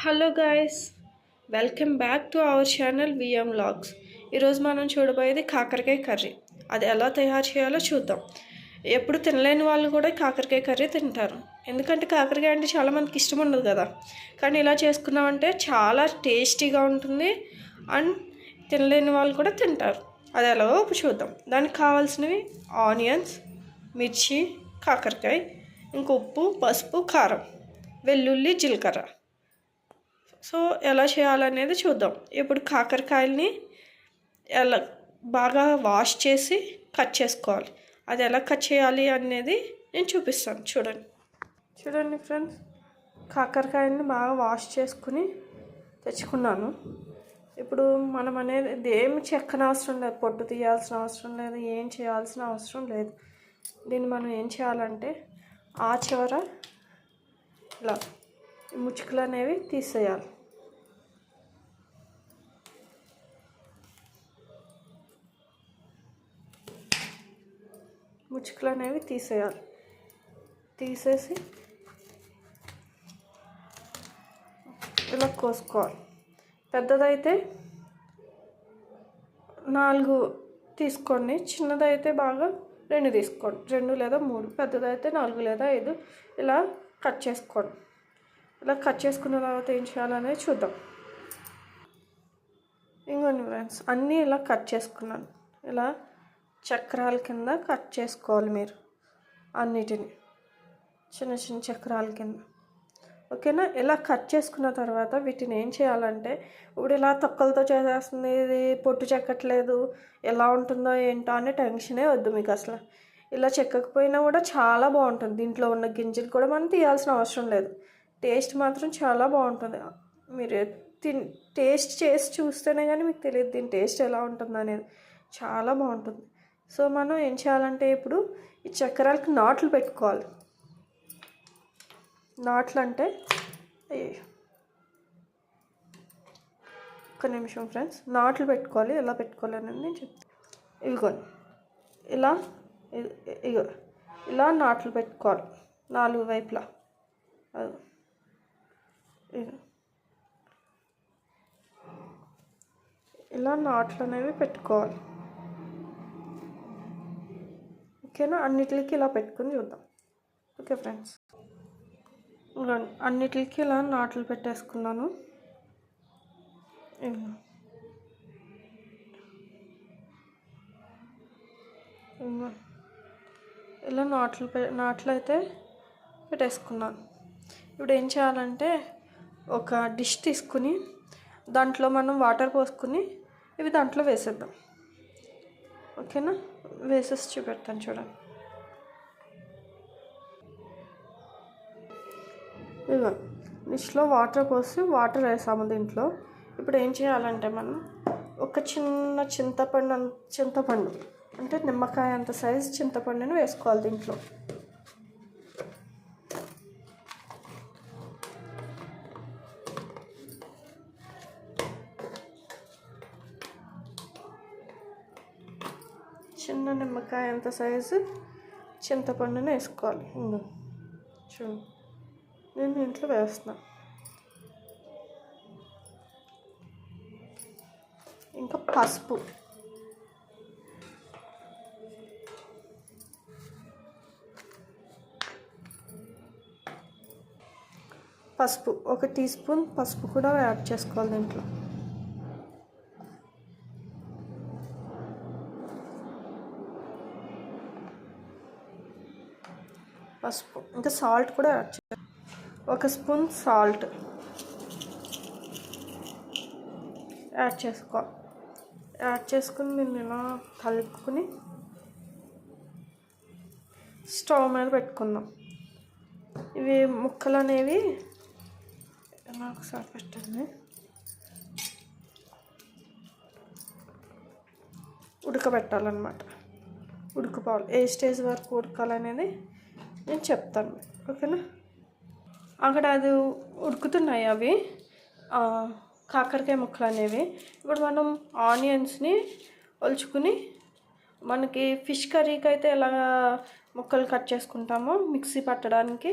Hello guys welcome back to our channel VM logs ఈరోజు మనం చూడబోయేది కాకరకాయ కర్రీ. అది ఎలా తయారు చేయాలో చూద్దాం. ఎప్పుడు తినలేని వాళ్ళు కూడా కాకరకాయ కర్రీ తింటారు. ఎందుకంటే కాకరకాయ అంటే చాలా మందికి ఇష్టం ఉండదు కదా. కానీ ఇలా చేసుకున్నామంటే చాలా టేస్టీగా ఉంటుంది అండ్ తినలేని వాళ్ళు కూడా తింటారు. అది ఎలాగో చూద్దాం. దానికి కావాల్సినవి ఆనియన్స్ మిర్చి కాకరకాయ ఇంక ఉప్పు పసుపు కారం వెల్లుల్లి జీలకర్ర. సో ఎలా చేయాలనేది చూద్దాం. ఇప్పుడు కాకరకాయల్ని ఎలా బాగా వాష్ చేసి కట్ చేసుకోవాలి. అది ఎలా కట్ చేయాలి అనేది నేను చూపిస్తాను. చూడండి. చూడండి ఫ్రెండ్స్ కాకరకాయలని బాగా వాష్ చేసుకుని తెచ్చుకున్నాను. ఇప్పుడు మనం అనేది ఏమి చెక్కన అవసరం లేదు. పొట్టు తీయాల్సిన అవసరం లేదు ఏం చేయాల్సిన అవసరం లేదు. దీన్ని మనం ఏం చేయాలంటే ఆ చివర ఇలా ముచ్చుకలు అనేవి తీసేయాలి. ముచ్చుకలు అనేవి తీసేయాలి. తీసేసి ఇలా కోసుకోవాలి. పెద్దదైతే నాలుగు తీసుకోండి. చిన్నదైతే బాగా రెండు తీసుకోండి. రెండు లేదా మూడు. పెద్దదైతే నాలుగు లేదా ఐదు. ఇలా కట్ చేసుకోండి. ఇలా కట్ చేసుకున్న తర్వాత ఏం చేయాలనేది చూద్దాం. ఇంకొన్ని ఫ్రెండ్స్ అన్నీ ఇలా కట్ చేసుకున్నాను. ఇలా చక్రాల కింద కట్ చేసుకోవాలి మీరు అన్నిటిని. చిన్న చిన్న చక్రాల కింద. ఓకేనా? ఇలా కట్ చేసుకున్న తర్వాత వీటిని ఏం చేయాలంటే ఇప్పుడు ఇలా తొక్కలతో చేసేస్తుంది ఇది పొట్టు చెక్కట్లేదు ఎలా ఉంటుందో ఏంటో అనే టెన్షనే వద్దు మీకు అసలు. ఇలా చెక్కకపోయినా కూడా చాలా బాగుంటుంది. దీంట్లో ఉన్న గింజలు కూడా మనం తీయాల్సిన అవసరం లేదు. టేస్ట్ మాత్రం చాలా బాగుంటుంది. మీరు తిన్ టేస్ట్ చేసి చూస్తేనే కానీ మీకు తెలియదు దీని టేస్ట్ ఎలా ఉంటుంది అనేది చాలా బాగుంటుంది. సో మనం ఏం చేయాలంటే ఇప్పుడు ఈ చక్రాలకి నాట్లు పెట్టుకోవాలి. నాట్లు అంటే ఒక నిమిషం ఫ్రెండ్స్ నాట్లు పెట్టుకోవాలి. ఎలా పెట్టుకోవాలి అనేది నేను చెప్తాను ఇదిగోండి. ఇలా ఇగో ఇలా నాట్లు పెట్టుకోవాలి. నాలుగు వైపులా. ఇలా నాట్లు అనేవి పెట్టుకోవాలి. ఓకేనా? అన్నిటికి ఇలా పెట్టుకుని చూద్దాం. Okay friends. అన్నిటికి ఇలా నాట్లు పెట్టేసుకున్నాను. ఇలా నాట్లు పె నాట్లు అయితే పెట్టేసుకున్నాను. ఇప్పుడు ఏం చేయాలంటే ఒక డిష్ తీసుకుని దాంట్లో మనం వాటర్ పోసుకుని ఇవి దాంట్లో వేసేద్దాం. ఓకేనా? వేసెస్ చూపెడతాను చూడండి ఇదిగో డిష్లో వాటర్ పోసి వాటర్ వేసాము దీంట్లో. ఇప్పుడు ఏం చేయాలంటే మనం ఒక చిన్న చింతపండు చింతపండు అంటే నిమ్మకాయ అంత సైజు చింతపండుని వేసుకోవాలి దీంట్లో. నిమ్మకాయ అంత సైజు? చింతపండుని వేసుకోవాలి. ఇందు చూడు. నేను ఇంట్లో వేస్తున్నా. ఇంకా పసుపు. పసుపు. ఒక టీ స్పూన్ పసుపు కూడా యాడ్ చేసుకోవాలి దీంట్లో. పసుపు ఇంకా సాల్ట్ కూడా యాడ్ చేయాలి ఒక స్పూన్ సాల్ట్ యాడ్ చేసుకో యాడ్ చేసుకుని దీన్ని ఇలా కలుపుకుని స్టవ్ మీద పెట్టుకుందాం. ఇవి ముక్కలు అనేవి ఎలా ఒకసారి పెట్టండి ఉడకబెట్టాలన్నమాట. ఉడకపోవాలి ఏ స్టేజ్ వరకు ఉడకాలనేది నేను చెప్తాను ఓకేనా? అక్కడ అది ఉడుకుతున్నాయి అవి. కాకరకాయ ముక్కలు అనేవి. ఇప్పుడు మనం ఆనియన్స్ని ఒలుచుకుని మనకి ఫిష్ కర్రీకి అయితే ఎలా ముక్కలు కట్ చేసుకుంటామో మిక్సీ పట్టడానికి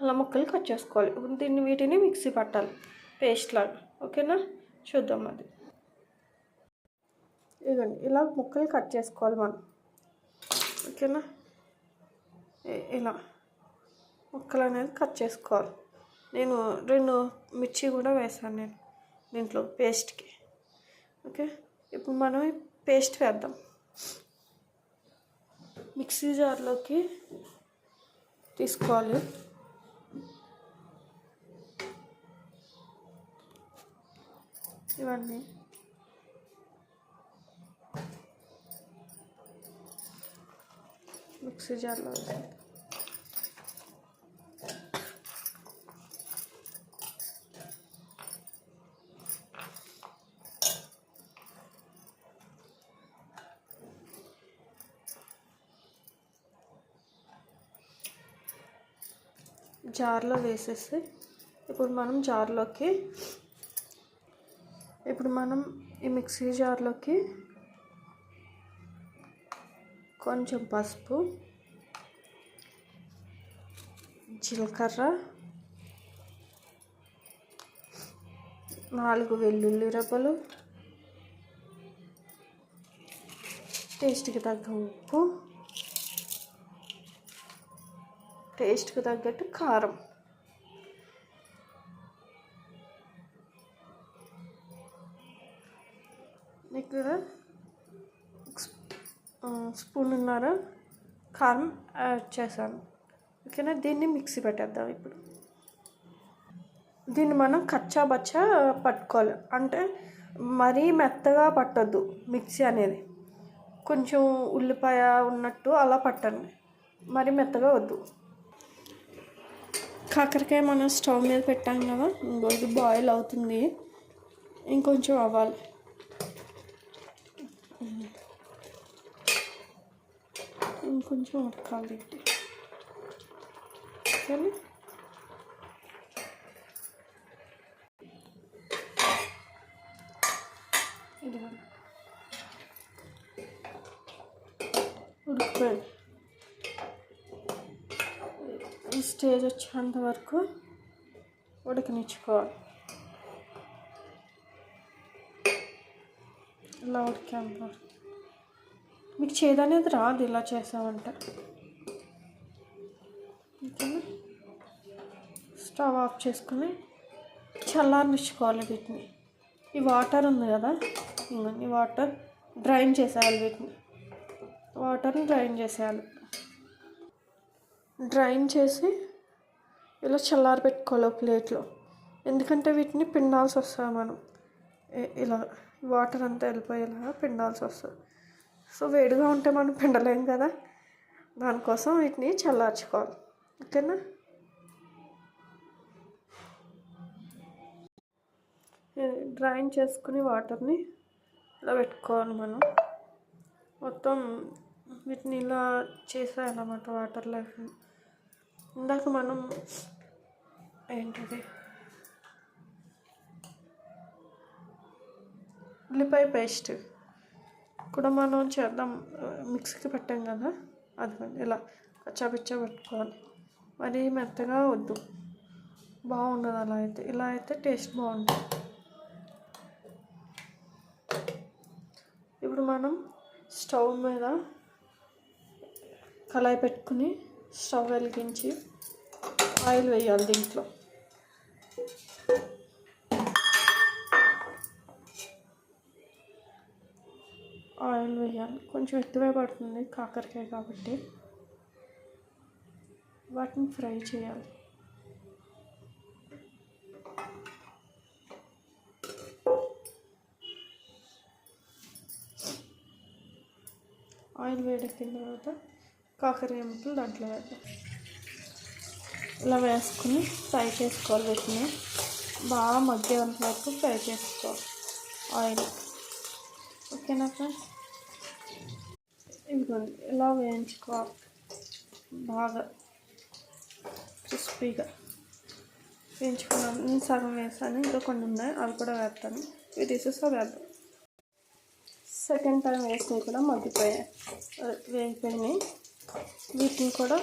అలా ముక్కలు కట్ చేసుకోవాలి. ఇప్పుడు దీన్ని వీటిని మిక్సీ పట్టాలి పేస్ట్ లాగా ఓకేనా? చూద్దాం అది. ఇదండి ఇలా ముక్కలు కట్ చేసుకోవాలి మనం ఓకేనా? ఇలా. ముక్కలు అనేది కట్ చేసుకోవాలి. నేను రెండు మిర్చి కూడా వేసాను నేను దీంట్లో పేస్ట్కి. ఓకే? ఇప్పుడు మనం పేస్ట్ వేద్దాం. మిక్సీ జార్లోకి తీసుకోవాలి. ఇవన్నీ. మిక్సీ జార్లో వేసాను జార్లో వేసేసి ఇప్పుడు మనం జార్లోకి ఇప్పుడు మనం ఈ మిక్సీ జార్లోకి కొంచెం పసుపు జీలకర్ర నాలుగు వెల్లుల్లి రెబ్బలు టేస్ట్కి తగ్గ ఉప్పు టేస్ట్కి తగ్గట్టు కారం. ఇక్కడ స్పూన్నర కారం యాడ్ చేశాను. ఓకేనా? దీన్ని మిక్సీ పెట్టేద్దాం ఇప్పుడు. దీన్ని మనం కచ్చా బచ్చా పట్టుకోవాలి. అంటే మరీ మెత్తగా పట్టొద్దు మిక్సీ అనేది. కొంచెం ఉల్లిపాయ ఉన్నట్టు అలా పట్టండి. మరి మెత్తగా వద్దు. కాకరకాయ మనం స్టవ్ మీద పెట్టాం కదా ఇంకో ఇది బాయిల్ అవుతుంది. ఇంకొంచెం అవ్వాలి ఇంకొంచెం ఉడకాలి. సరే ఓకేనా ఇదిగోండి. ఉడికిపోయింది ఈ స్టేజ్ వచ్చేంత వరకు ఉడకనిచ్చుకోవాలి. ఇలా ఉడికేంత వరకు. మీకు చేదనేది రాదు ఇలా చేసామంటే. ఓకేనా? స్టవ్ ఆఫ్ చేసుకుని చల్లారనిచ్చుకోవాలి వీటిని. ఈ వాటర్ ఉంది కదా ఈ వాటర్ డ్రైన్ చేసేయాలి వీటిని. వాటర్ని డ్రైన్ చేసేయాలి. డ్రైన్ చేసి ఇలా చల్లారి పెట్టుకోవాలి ప్లేట్లో. ఎందుకంటే వీటిని పిండాల్సి వస్తుంది మనం. ఇలా వాటర్ అంతా వెళ్ళిపోయేలాగా పిండాల్సి వస్తుంది. సో వేడిగా ఉంటే మనం పిండలేం కదా. దానికోసం వీటిని చల్లార్చుకోవాలి. ఓకేనా? డ్రైన్ చేసుకుని వాటర్ని ఇలా పెట్టుకోవాలి మనం. మొత్తం వీటిని ఇలా చేసాయన్నమాట వాటర్ లేకుండా. ఇందాక మనం ఏంటిది? ఉల్లిపాయ పేస్ట్. కూడా మనం చేద్దాం. మిక్సీకి పెట్టాం కదా? అది ఇలా కచ్చాపిచ్చా పెట్టుకోవాలి. మరి మెత్తగా వద్దు. బాగుండదు అలా అయితే. ఇలా అయితే టేస్ట్ బాగుంటుంది. ఇప్పుడు మనం స్టవ్ మీద కళాయి పెట్టుకుని స్టవ్ వెలిగించి ఆయిల్ వేయాలి దీంట్లో. ఆయిల్ వేయాలి. కొంచెం ఎక్కువే పడుతుంది కాకరకాయ కాబట్టి. వాటిని ఫ్రై చేయాలి. ఆయిల్ వేడెక్కిన తర్వాత కాకరకాయ ముక్కలు దాంట్లో వేద్దాం. ఇలా వేసుకుని ఫ్రై చేసుకోవాలి వీటిని. బాగా మగ్గేంత వరకు ఫ్రై చేసుకోవాలి. ఆయిల్ ఓకేనా ఫ్రెండ్స్ ఇదిగోండి ఇలా వేయించుకోవాలి. బాగా క్రిస్పీగా. వేయించుకున్నాను. నేను సగం వేసాను. ఇంకా కొన్ని ఉన్నాయి. అవి కూడా వేస్తాను. ఇవి తీసేసి వేద్దాం. సెకండ్ టైం వేసినవి కూడా మగ్గిపోయాయి. అదే వేగిపోయినాయి. వీటిని కూడా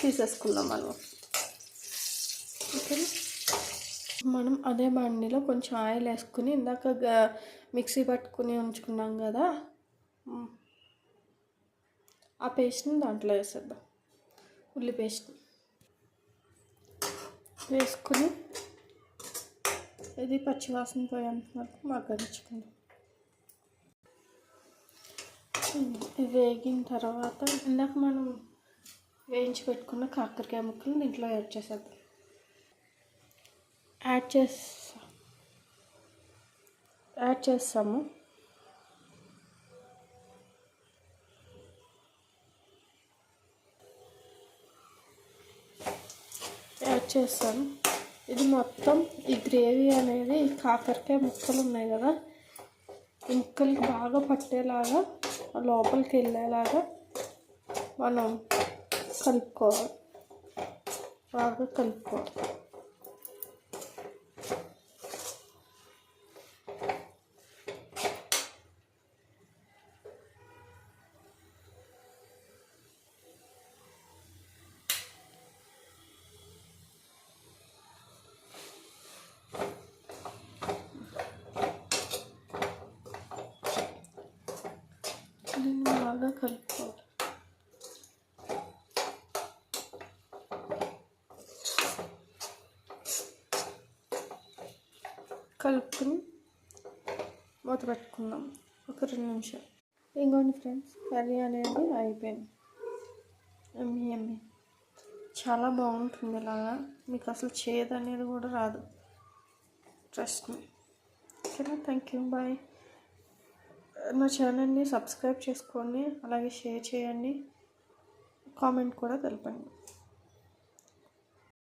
తీసేసుకుందాం మనం. ఓకేనా? మనం అదే బండిలో కొంచెం ఆయిల్ వేసుకుని ఇందాక మిక్సీ పట్టుకుని ఉంచుకున్నాం కదా ఆ పేస్ట్ని దాంట్లో వేసేద్దాం. ఉల్లి పేస్ట్ వేసుకుని ఇది పచ్చివాసన పోయేంత వరకు మగ్గనిచ్చుకుందాం. ఇది వేగిన తర్వాత ఇందాక మనం వేయించి పెట్టుకున్న కాకరకాయ ముక్కలు దీంట్లో యాడ్ చేసేద్దాం. యాడ్ చేస్తా యాడ్ చేస్తాము. యాడ్ చేస్తాను ఇది మొత్తం ఈ గ్రేవీ అనేది కాకరకాయ ముక్కలు ఉన్నాయి కదా ముక్కలు ముక్కలకి బాగా పట్టేలాగా లోపలికి వెళ్ళేలాగా మనం కలుపుకోవాలి. బాగా కలుపుకోవాలి దీన్ని బాగా కలుపుకోవాలి కలుపుకుని మూత పెట్టుకుందాం. ఒక రెండు నిమిషాలు. ఇంకోండి ఫ్రెండ్స్ కర్రీ అనేది అయిపోయింది. ఎమ్మి ఎమ్మి. చాలా బాగుంటుంది ఇలాగా మీకు అసలు చేదు అనేది కూడా రాదు. ట్రస్ట్ మీ ఓకేనా? థ్యాంక్ యూ బాయ్ నా ఛానల్ని సబ్స్క్రైబ్ చేసుకోండి. అలాగే షేర్ చేయండి. కామెంట్ కూడా తెలపండి.